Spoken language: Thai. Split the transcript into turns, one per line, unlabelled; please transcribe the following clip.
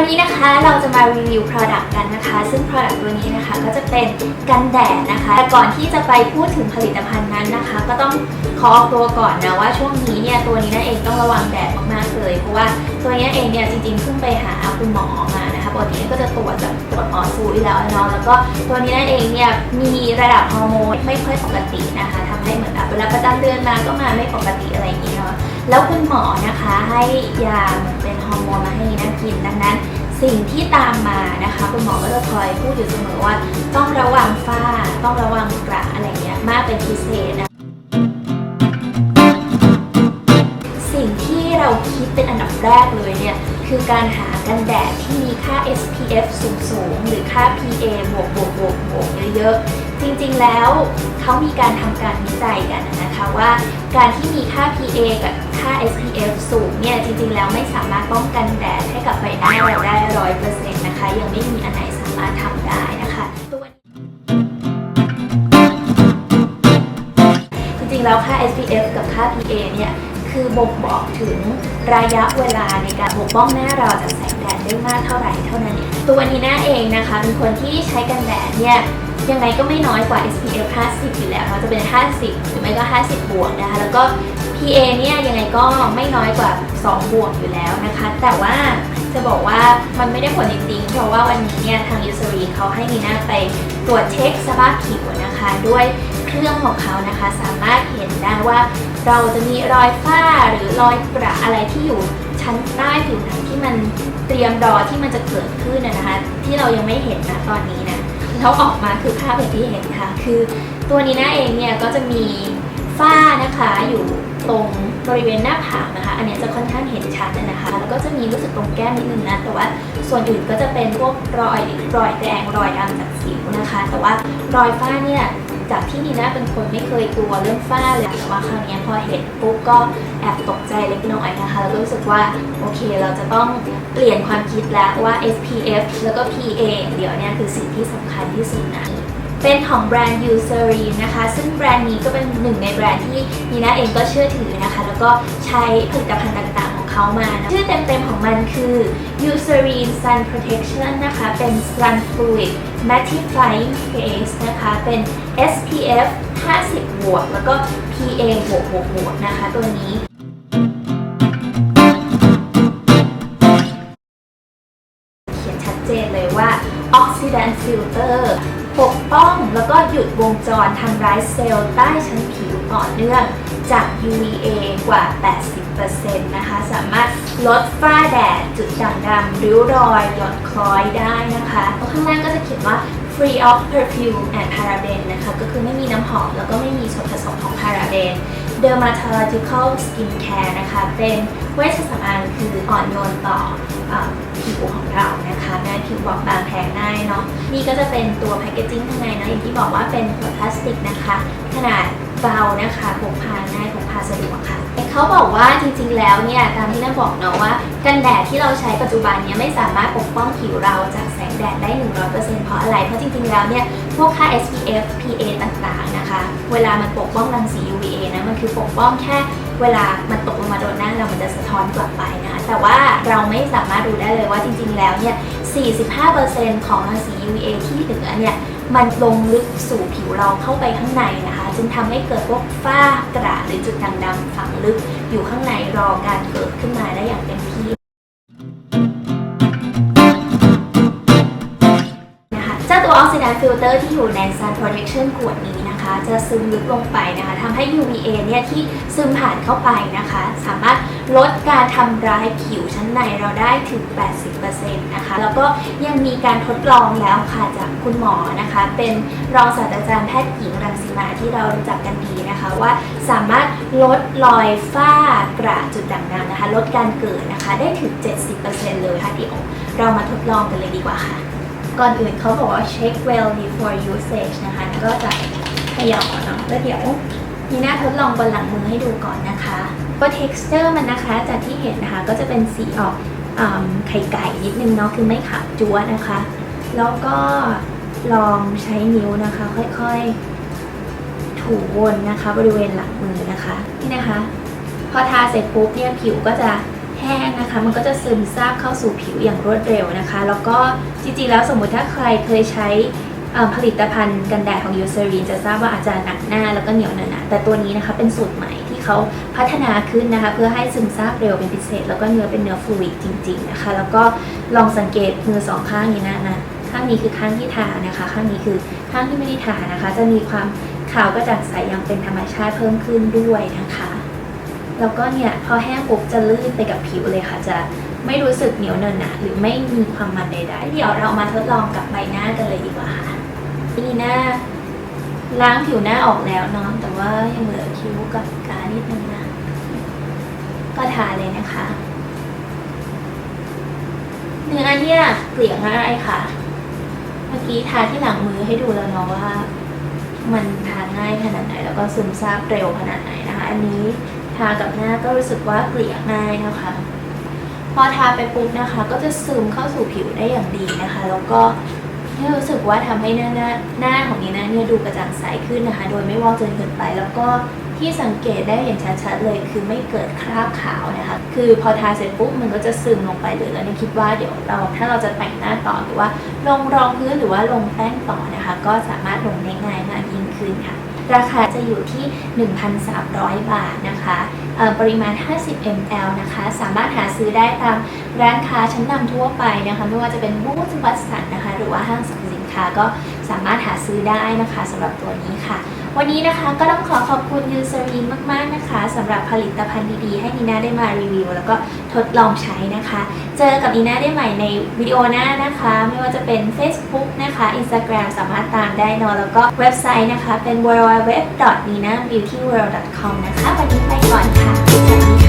วันนี้นะคะเราจะมารีวิว Product กันนะคะ ซึ่ง Product ตัวนี้นะคะก็จะเป็นกันแดดนะคะ แต่ก่อนที่จะไปพูดถึงผลิตภัณฑ์นั้นนะคะ ก็ต้องขอออกตัวก่อนนะว่าช่วงนี้เนี่ยตัวนี้นั่นเองต้องระวังแดดมากๆเลยเพราะว่าตัวนี้เองเนี่ยจริงๆเพิ่งไปหาคุณหมอมานะคะปกติก็จะตรวจแบบตรวจออซูอยู่แล้วเนาะแล้วก็ตัวนี้นั่นเองเนี่ยมีระดับฮอร์โมนไม่ค่อยปกตินะคะทำให้เหมือนแบบเวลาประจำเดือนมาก็มาไม่ปกติอะไรอย่างนี้เนาะ แล้วคุณหมอนะคะให้ยาเป็นฮอร์โมนมาให้น่ากินดังนั้น สิ่งที่ตามมานะคะคุณหมอก็จะคอยพูดอยู่เสมอว่า ต้องระวังฝ้า ต้องระวังกระอะไรเงี้ยมากเป็นพิเศษนะสิ่งที่เราคิดเป็นอันดับแรกเลยเนี่ย คือการหากันแดดที่มีค่า SPF สูงๆหรือค่า PA บวกบวกบวกบวกเยอะๆ จริงๆแล้วเขามีการทำการวิจัยกันนะคะว่า การที่มีค่า PA กับค่า SPF สูงเนี่ยจริงๆ แล้วไม่สามารถป้องกันแดดให้กับใบหน้าเราได้ร้อยเปอร์เซ็นต์นะคะ ยังไม่มีอันไหนสามารถทำได้นะคะตัวจริงๆแล้วค่า SPF กับค่า PA เนี่ย คือบ่งบอกถึงระยะเวลาในการปกป้องหน้าเราจากแสงแดดได้มากเท่าไหร่เท่านั้นเองตัวนี้หน้าเองนะคะเป็นคนที่ใช้กันแดดเนี่ยยังไงก็ไม่น้อยกว่า SPF 50 อยู่แล้วเนาะจะเป็น 50 หรือไม่ก็ 50 บวกนะคะ แล้วก็ PA เนี่ยยังไงก็ไม่น้อยกว่า 2 บวกอยู่แล้วนะคะ แต่ว่าจะบอกว่ามันไม่ได้ผลจริงๆ เพราะว่าวันนี้เนี่ยทางยูซรีเขาให้นีน่าไปตรวจเช็คสภาพผิวนะคะ ด้วยเครื่องของเขานะคะ สามารถเห็นได้ว่า เราจะมีรอยฝ้าหรือรอยกระอะไรที่อยู่ชั้นใต้ผิวหนังที่มันเตรียมรอที่มันจะเกิดขึ้นนะนะคะ ที่เรายังไม่เห็นนะตอนนี้นะแล้วออกมาคือภาพอย่างที่เห็นค่ะ คือตัวนี้น้าเองเนี่ยก็จะมีฝ้านะคะอยู่ตรงบริเวณหน้าผากนะคะ อันนี้จะค่อนข้างเห็นชัดนะคะ แล้วก็จะมีรู้สึกตรงแก้มนิดนึงนะ แต่ว่าส่วนอื่นก็จะเป็นพวกรอยรอยแดงรอยดำจากสิวนะคะ แต่ว่ารอยฝ้าเนี่ย จากที่นีน่าเป็นคนไม่เคยกลัวเรื่องฝ้าเลยแต่ว่าคราวเนี้พอเห็นปุ๊บก็แอบตกใจเล็กน้อยนะคะแล้วก็รู้สึกว่าโอเคเราจะต้องเปลี่ยนความคิดแล้วว่า SPF แล้วก็ PA เดี๋ยวเนี่ยคือสิ่งที่สำคัญที่สุดนะเป็นของแบรนด์ u s e r i n นะคะ ซึ่งแบรนด์นี้ก็เป็นหนึ่งในแบรนด์ที่นีน่าเองก็เชื่อถือนะคะ แล้วก็ใช้ผลิตภัณฑ์ต่างๆของ เขามา ชื่อเต็มๆของมันคือ u s e r i n Sun Protection นะคะ เป็น Sun Fluid Mattifying Face นะคะ เป็น SPF 50 บวก แล้วก็ PA บวกบวกบวกนะคะ ตัวนี้เขียนชัดเจนเลยว่า Oxidant Filter ปกป้องแล้วก็หยุดวงจรทำร้ายเซลล์ใต้ชั้นผิวต่อเนื่องจาก UVA กว่า 80%นะคะ สามารถลดฝ้าแดด จุดด่างดำริ้วรอย หย่อนคล้อยได้นะคะข้างล่างก็จะเขียนว่า free of perfume and paraben นะคะ ก็คือไม่มีน้ำหอม แล้วก็ไม่มีส่วนผสมของพาราเบน dermatological skin care นะคะ เป็นเวชสำอางคืออ่อนโยนต่อ ผิวของเรานะคะแม้ผิวบอบบางแพ้ง่ายเนาะนี่ก็จะเป็นตัวแพคเกจิ้งข้างในนะอย่างที่บอกว่าเป็นขวดพลาสติกนะคะ ขนาดเบานะคะพกพาง่ายพกพาสะดวกค่ะเขาบอกว่าจริงๆแล้วเนี่ยตามที่น่าบอกเนาะว่า กันแดดที่เราใช้ปัจจุบันเนี่ยไม่สามารถปกป้องผิวเราจากแสงแดดได้ 100%เพราะอะไร เพราะจริงๆแล้วเนี่ยพวกค่า SPF PA ต่างๆนะ วลามันปกป้องรังสี UVA นะมันคือปกป้องแค่เวลามันตกลงมาโดนหน้าเรามันจะสะท้อนกลับไปนะคะแต่ว่าเราไม่สามารถรู้ได้เลยว่าจริง ๆ แล้วเนี่ย 45%ของรังสี UVA ที่เหลือเนี่ยมันลงลึกสู่ผิวเราเข้าไปข้างในนะคะ จึงทำให้เกิดพวกฝ้ากระหรือจุดด่างดำฝังลึกอยู่ข้างในรอการเกิดขึ้นมาได้อย่างเต็มที่นะคะเจ้าตัว Oxidant Filter ที่อยู่ใน Sun Protection ขวดนี้นะ จะซึมลึกลงไปนะคะทำให้ UVA เนี่ยที่ซึมผ่านเข้าไปนะคะ สามารถลดการทำร้ายผิวชั้นในเราได้ถึง 80%นะคะ แล้วก็ยังมีการทดลองแล้วค่ะจากคุณหมอนะคะ เป็นรองศาสตราจารย์แพทย์หญิงรังสีมาที่เรารู้จักกันดีนะคะว่าสามารถลดรอยฝ้ากระจุดด่างดำนะคะ ลดการเกิดนะคะได้ถึง 70%เลยค่ะเดี๋ยวเรามาทดลองกันเลยดีกว่าค่ะ ก่อนอื่นเขาบอกว่า check well before usage นะคะแล้วก็จะ ขย่าเนาะแล้วเดี๋ยวมีหน้าทดลองบนหลังมือให้ดูก่อนนะคะก็ texture มันนะคะจากที่เห็นนะคะก็จะเป็นสีออกอไข่ไก่นิดนึงเนาะคือไม่ขาวจั๊วนะคะ แล้วก็ลองใช้นิ้วนะคะ ค่อยๆ ถูวนนะคะ บริเวณหลังมือนะคะนี่นะคะ พอทาเสร็จปุ๊บเนี่ยผิวก็จะแห้งนะคะ มันก็จะซึมซาบเข้าสู่ผิวอย่างรวดเร็วนะคะ แล้วก็จริงๆแล้วสมมุติถ้าใครเคยใช้ ผลิตภัณฑ์กันแดดของยูเซรีนจะทราบว่าอาจจะหนักหน้าแล้วก็เหนียวเนอะหนะแต่ตัวนี้นะคะเป็นสูตรใหม่ที่เขาพัฒนาขึ้นนะคะเพื่อให้ซึมซาบเร็วเป็นพิเศษ แล้วก็เนื้อเป็นเนื้อฟลูอิดจริง ๆนะคะ แล้วก็ลองสังเกตมือสองข้างนี้นะนะข้างนี้คือข้างที่ทานะคะ ข้างนี้คือข้างที่ไม่ได้ทานะคะ จะมีความขาวกระจ่างใสอย่างเป็นธรรมชาติเพิ่มขึ้นด้วยนะคะ แล้วก็เนี่ยพอแห้งปุ๊บจะลื่นไปกับผิวเลยค่ะจะ ไม่รู้สึกเหนียวเนอะหนะหรือไม่มีความมันใดๆเดี๋ยวเรามาทดลองกับใบหน้ากันเลยดีกว่าค่ะนี่หน้าล้างผิวหน้าออกแล้วเนาะแต่ว่ายังเหลือคิ้วกับกานิดนึงนะก็ทาเลยนะคะเนื้อเนี่ยเกลี่ยง่ายค่ะ เมื่อกี้ทาที่หลังมือให้ดูแล้วเนาะว่า มันทาง่ายขนาดไหน แล้วก็ซึมซาบเร็วขนาดไหนนะคะ อันนี้ทากับหน้าก็รู้สึกว่าเกลี่ยง่ายนะคะ พอทาไปปุ๊บนะคะ ก็จะซึมเข้าสู่ผิวได้อย่างดีนะคะ แล้วก็เนี่รู้สึกว่าทำให้หน้าหน้าหน้าของนีน่าเนี่ยดูกระจ่างใสขึ้นนะคะ โดยไม่วอกจนเกินไป แล้วก็ที่สังเกตได้เห็นชัดๆเลย คือไม่เกิดคราบขาวนะคะ คือพอทาเสร็จปุ๊บมันก็จะซึมลงไปเลยแล้วเนี่คิดว่าเดี๋ยวเราถ้าเราจะแต่งหน้าต่อหรือว่าลงรองพื้นหรือว่าลงแป้งต่อนะคะ ก็สามารถลงได้ง่ายมากยิ่งขึ้นค่ะ ราคาจะอยู่ที่ 1,300 บาทนะคะ ปริมาณ 50 ml นะคะ สามารถหาซื้อได้ตามร้านค้าชั้นนำทั่วไปนะคะ ไม่ว่าจะเป็นบูธบัตสันนะคะ หรือว่าห้างสรรพสินค้าก็สามารถหาซื้อได้นะคะสำหรับตัวนี้ค่ะ วันนี้นะคะก็ต้องขอขอบคุณยูซารีนมาก ๆ นะคะสำหรับผลิตภัณฑ์ดีๆ ให้นีน่าได้มารีวิว แล้วก็ทดลองใช้นะคะ เจอกับนีน่าได้ใหม่ในวิดีโอหน้านะคะ ไม่ว่าจะเป็น Facebook นะคะ Instagram สามารถตามได้นอนแล้วก็เว็บไซต์นะคะ เป็น www.ninabeautyworld.com นะคะ วันนี้ไปก่อนค่ะสวัสดีค่ะ